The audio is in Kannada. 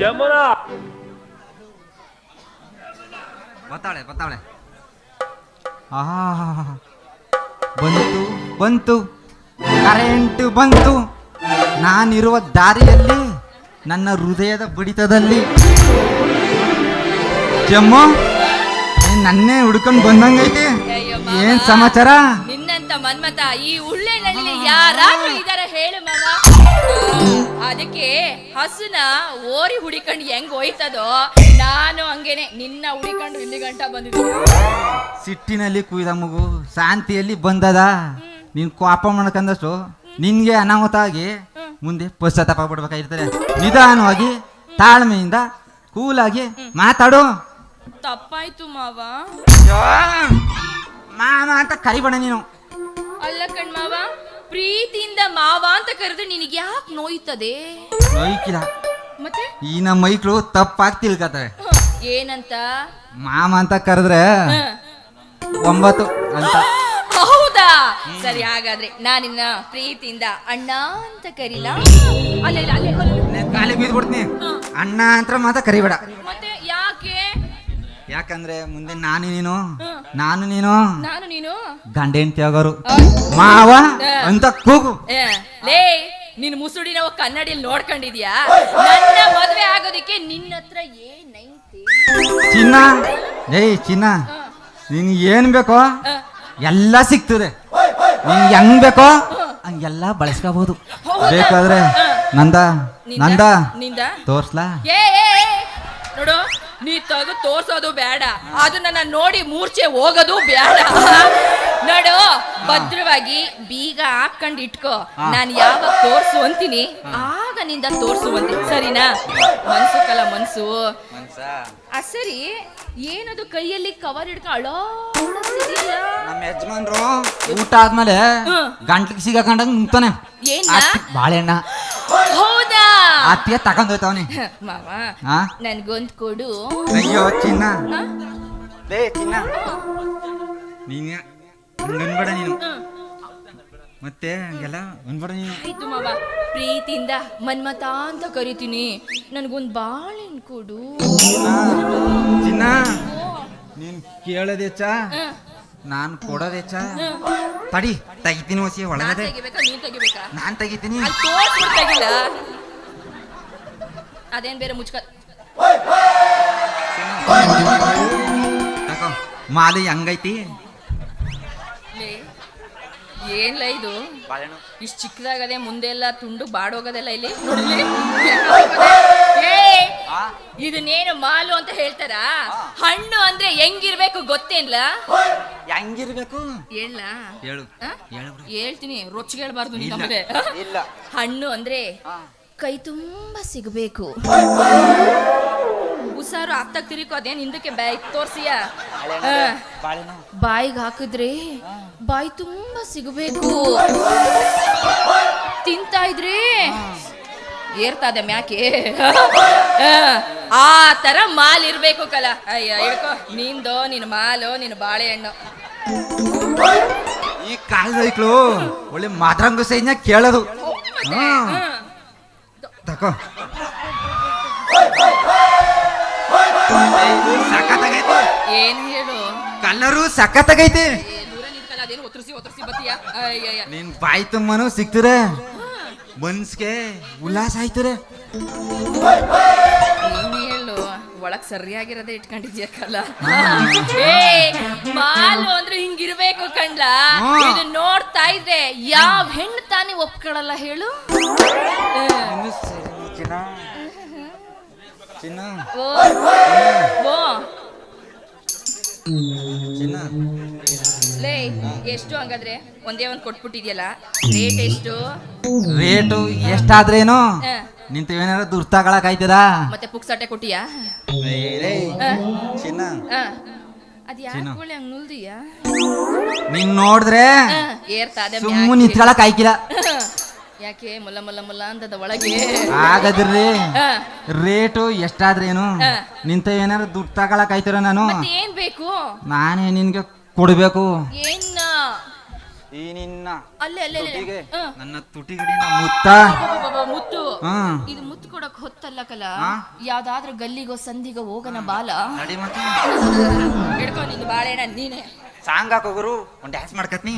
ಯಮುನಾ! ಬತ್ತಾಳೆ ಬತ್ತಾಳೆ. ಆ ಬಂತು ಬಂತು. ಕರೆಂಟ್ ಬಂತು. ನಾನಿರುವ ದಾರಿಯಲ್ಲಿ ನನ್ನ ಹೃದಯದ ಬಡಿತದಲ್ಲಿ. ಜಮ್ಮು ನೀನ್ ನನ್ನೇ ಹುಡ್ಕೊಂಡು ಬಂದಂಗೈತಿ. ಏನ್ ಸಮಾಚಾರ? ನಿನ್ನಂತ ಮನ್ಮತ ಈ ಉಳ್ಳೆನಲ್ಲಿ ಯಾರಾದ್ರೂ ಇದಾರೆ ಹೇಳು ಅದಕ್ಕೆ ಹಸುನ ಓರಿ ಹುಡಿಕೊಂಡು ಹೆಂಗ್ ಹೋಯ್ತದೋ ನಾನು ಹಂಗೇನೆ. ನಿನ್ನ ಹುಡಿಕೊಂಡು ಇಲ್ಲಿ ಗಂಟ ಬಂದಿದ್ದೀನಿ ಸಿಟ್ಟಿನಲ್ಲಿ ಕುಯ್ದ ಮಗು ಶಾಂತಿಯಲ್ಲಿ ಬಂದದ. ನೀನ್ ಕೋಪ ಮಾಡ್ಕಂದಷ್ಟು ನಿನ್ಗೆ ಅನಾಹುತ ಆಗಿ ಮುಂದೆ ಪಶ್ಚಾತ್ತಾಪ ಬಿಡ್ಬೇಕಾಗಿರ್ತಾರೆ ನಿಧಾನವಾಗಿ ತಾಳ್ಮೆಯಿಂದ ಕೂಲಾಗಿ ಮಾತಾಡು. ತಪ್ಪಾಯ್ತು ಮಾವ. ಮಾವ ಅಂತ ಕರಿಬೇಡ ನೀನು. ಅಲ್ಲ ಕಣ್ ಮಾವ ಪ್ರೀತಿಯಿಂದ ಮಾವ ಅಂತ ಕರೆದ್ರೆ ನಿನಗೆ ಯಾಕೆ ನೋಯ್ತದೆ? ನೋಯ್ಕಿಲ್ಲ ಮತ್ತೆ? ಈ ನಮ್ಮ ಮೈಕ್ಳು ತಪ್ಪಾಗಿ ತಿಳ್ಕತ್ತವೆ ಏನಂತ? ಮಾಮ ಅಂತ ಕರೆದ್ರೆ. ಒಂಬತ್ತು ಅಂತ. ಹೌದಾ? ಸರಿ ಹಾಗಾದ್ರೆ ನಾನಿನ್ನ ಪ್ರೀತಿಯಿಂದ ಅಣ್ಣ ಅಂತ ಕರೀಲ. ಅಲ್ಲೇ ಅಲ್ಲೇ ಅಲ್ಲೇ. ಕಾಲಿ ಬೀದ್ ಬಿಡ್ತೀನಿ ಅಣ್ಣ ಅಂತ ಮಾತ್ರ ಕರಿಬೇಡ. ಮತ್ತೆ ಯಾಕೆ? ಯಾಕಂದ್ರೆ ಮುಂದೆ ನಾನು ನೀನು. ನಾನು ನೀನು? ನಾನು ನೀನು? ಗಂಡ ಹೆಂಡತಿ ಆಗೋರು ಮಾವ ಅಂತ ಕೂಗು. ಏ, ಲೇ ನಿನ್ ಮುಸುಡಿ ನಾವು ಕನ್ನಡಿಯಲ್ಲಿ ನೋಡ್ಕೊಂಡಿದ್ಯಾ? ನನ್ನ ಮದುವೆ ಆಗೋದಿಕ್ಕೆ ನಿನ್ನ ಹತ್ರ ಏನೈತಿ ಚಿನ್ನ? ಏಯ್ ಚಿನ್ನ. ನಿನ್ ಏನ್ ಬೇಕೋ? ಆ, ಎಲ್ಲ ಸಿಗ್ತದೆ. ನಿನ್ ಹೆಂಗ್ ಬೇಕೋ? ಹಂಗೆಲ್ಲ ಬಳಸ್ಕೋಬಹುದು ಬೇಕಾದ್ರೆ ನಂದ? ನಿಂದ? ನಂದ? ನಿಂದ? ತೋರ್ಸ್ಲಾ? ಏ ಏ, ಏ, ನೋಡು ನೀ ತಗದು ತೋರ್ಸೋದು ಬೇಡ. ಅದು ನನ್ನ ನೋಡಿ ಮೂರ್ಛೆ ಹೋಗೋದು ಬೇಡ. ನೋಡು ಭದ್ರವಾಗಿ ಬೀಗ ಹಾಕೊಂಡ್ ಇಟ್ಕೋ. ನಾನು ಯಾವಾಗ ತೋರ್ಸು ಅಂತೀನಿ ಆಗ ನಿಂದ ತೋರ್ಸು ಅಂತೀನಿ ಸರಿನಾ? ಮನ್ಸು ಕಲ ಮನ್ಸು. ಆ ಸರಿ. ಏನದು ಕೈಯಲ್ಲಿ ಕವರ್ ಹಿಡ್ಕೊ? ಅಳೋ ನಮ್ಮ ಯಜಮಾನ್ರು ಊಟ ಆದ್ಮೇಲೆ. ಗಂಟ್ಲಿಗೆ ಸಿಗಾಕೊಂಡಂಗ್ ನಿಂತಾನೆ ಏನ ಬಾಳೆಹಣ್ಣ. ಅತ್ತಿಯ ತಗೊಂಡ್ ಹೋಯ್ತವನಿ ಮಾವ ಹಾ ನನ್ಗೊಂದ್ ಕೊಡು. ಅಯ್ಯೋ ಚಿನ್ನ? ಲೇ ಚಿನ್ನ. ನೀನು ಹಂಗನ್ಬೇಡ ನೀನು. ಮತ್ತೆ ಹಂಗೆಲ್ಲ ಅನ್ಬೇಡ ನೀನು. ಆಯ್ತು ಮಾವ ಪ್ರೀತಿಯಿಂದ ಮನ್ಮತ ಅಂತ ಕರಿತೀನಿ. ನನ್ಗೊಂದ್ ಬಾಳೆಹಣ್ಣು ಕೊಡು. ಚಿನ್ನ. ನೀನ್ ಕೇಳದೆ ಹ, ನಾನ್ ಕೊಡೋದೆಚ್ಚ ಹ. ತಡಿ ತೆಗಿತೀನಿ ಹೊಸಿ ನಾನ್ ಒಳಗಡೆ ತೆಗಿಬೇಕಾ ನೀನ್ ತೆಗಿಬೇಕಾ? ನಾನ್ ತೆಗಿತೀನಿ. ಅಲ್ಲಿ ಅದೇನ್ ಬೇರೆ ಮುಚ್ಕ ಮಾಲಿ ಹಂಗೈತಿ? ಲೇ, ಏನ್ಲ ಇದು? ಇಷ್ಟು ಚಿಕ್ಕದಾಗದೆ ಮುಂದೆ ಎಲ್ಲ ತುಂಡು ಬಾಡೋಗೋದೆಲ್ಲ ಇಲ್ಲಿ? ಏ ಇದನ್ನೇನು ಮಾಲು ಅಂತ ಹೇಳ್ತಾರ? ಹಣ್ಣು ಅಂದ್ರೆ ಹೆಂಗಿರ್ಬೇಕು ಗೊತ್ತೇನ್ಲ? ಹೆಂಗಿರ್ಬೇಕು? ಹೇಳ ಹೇಳು ಆ? ಹೇಳು ಬಿಡು. ಹೇಳ್ತೀನಿ ರೊಚ್ಚಿಗೆ ಹೇಳ್ಬಾರ್ದು ನೀನ್ ಇಲ್ಲ. ಆಮೇಲೆ. ಇಲ್ಲ. ಹಣ್ಣು ಅಂದ್ರೆ ಕೈ ತುಂಬ ಸಿಗಬೇಕು. ಉಸಾರು ಆಗ್ತಾ ತಿರುಕೋ ಅದೇನು ಹಿಂದಕ್ಕೆ ಬಾಯ್ ತೋರ್ಸಿಯ? ಬಾಯಿಗೆ ಹಾಕಿದ್ರೆ ಬಾಯಿ ತುಂಬ ಸಿಗಬೇಕು. ತಿಂತಾ ಇದ್ರೆ ಏರ್ತದೆ ಮ್ಯಾಕೆ? ಆ ತರ ಮಾಲ್ ಇರ್ಬೇಕು ಕಲ. ಅಯ್ಯ ಹೇಳ್ಕೋ ನಿಂದೋ ನಿನ್ ಮಾಲು ನಿನ್ ಬಾಳೆಹಣ್ಣು. ಈ ಕಾಲದ ಐಕ್ಳು ಒಳ್ಳೆ ಮಾದ್ರಂಗ ಸೈನ್ಯ ಕೇಳೋದು. ತಕೋ ಏನ್ ಹೇಳು? ಕಲ್ಲರು ಸಖತ್ತಾಗೈತಿ ಏ, ದೂರ ನಿಂತ್ಕಲ್ಲ ಅದೇನು ಒತ್ತರಿಸಿ ಒತ್ತರಿಸಿ ಬತ್ತೀಯ? ಅಯ್ಯಯ್ಯ. ನಿನ್ ಬಾಯಿ ತುಂಬಾನು ಸಿಕ್ತಿರ ಮನ್ಸ್ಗೆ ಉಲ್ಲಾಸ ಆಯ್ತಿರ ನೀನ್ ಹೇಳು ಒಳಗ್ ಸರಿಯಾಗಿರೋದೇ ಇಟ್ಕೊಂಡಿದ್ಯ ಕಲ್ಲ? ಏ ಮಾಲು ಅಂದ್ರೆ ಹಿಂಗಿರ್ಬೇಕು ಕಂಡ್ಲ? ಹಾ. ಇದು ನೋಡ್ತಾ ಇದ್ರೆ ಯಾವ ಹೆಣ್ಣು ತಾನೇ ಒಪ್ಕೊಳಲ್ಲ ಹೇಳು? ಚಿನ್ನ. ಓ ಓ ಚಿನ್ನ. ಲೇ ಎಷ್ಟು ಹಂಗಾದ್ರೆ? ಒಂದೇ ಒಂದು ಕೊಟ್ಬಿಟ್ಟಿದ್ಯಲ್ಲ? ರೇಟ್ ಎಷ್ಟು? ರೇಟು ಎಷ್ಟಾದ್ರೇನು? ಹ. ನಿಂತವೇನಾರ ದುರ್ತಾಗಳಕ್ ಆಯ್ತದ? ಮತ್ತೆ ಪುಕ್ಸಟ್ಟೆ ಕೊಟ್ಟಿಯಾ? ಚಿನ್ನ. ಆ, ಅದ್ ಚಿನ್ನ. ಯಾಕೆ ಹಂಗ್ ನುಲ್ದಿಯಾ? ನೀನ್ ನೋಡಿದ್ರೆ ಆ, ಏರ್ತಾದೆ ಸುಮ್ಮನೆ. ನಿಂತ್ಕೊಳಕ್ ಆಯ್ಕಿಲ್ಲ. ಯಾಕೆ ಮುಲ್ಲ ಮುಲ್ಲ ಮುಲ್ಲ ಅಂತದ ಒಳಗೆ? ಹಾಗಾದ್ರಿ ಆ, ರೇಟು ಎಷ್ಟಾದ್ರೇನು ಏನು? ನಿಂತ ಏನಾರ ದುಡ್ಡು ತಗೊಳಕ್ ಆಯ್ತಿರ ನಾನು? ಮತ್ತೆ ಏನ್ ಬೇಕು? ನಾನೇ ನಿನ್ಗೆ ಕೊಡ್ಬೇಕು. ಏನ್ ಈ ನಿನ್ನ ಅಲ್ಲೇ ಅಲ್ಲೇ ಅಲ್ಲೇ. ತುಟಿಗೆ ಹ. ನನ್ನ ತುಟಿಗಡಿನ ಮುತ್ತ. ಅಬ್ಬಬ್ಬಬ್ಬ, ಮುತ್ತು. ಹಾ. ಇದು ಮುತ್ತು ಕೊಡಕ್ ಹೊತ್ತಲ್ಲ ಕಲ. ಹಾ? ಯಾವ್ದಾದ್ರೂ ಗಲ್ಲಿಗೋ ಸಂದಿಗೋ ಹೋಗನ ಬಾಲ. ನಡಿ ಮತ್ತೆ. ಹಿಡ್ಕೊ ನಿನ್ ಬಾಳೆಣ್ಣ ನೀನೆ. ಸಾಂಗ್ ಹಾಕೋಗರು ಒಂದ್ ಡ್ಯಾನ್ಸ್ ಮಾಡ್ಕತ್ನಿ.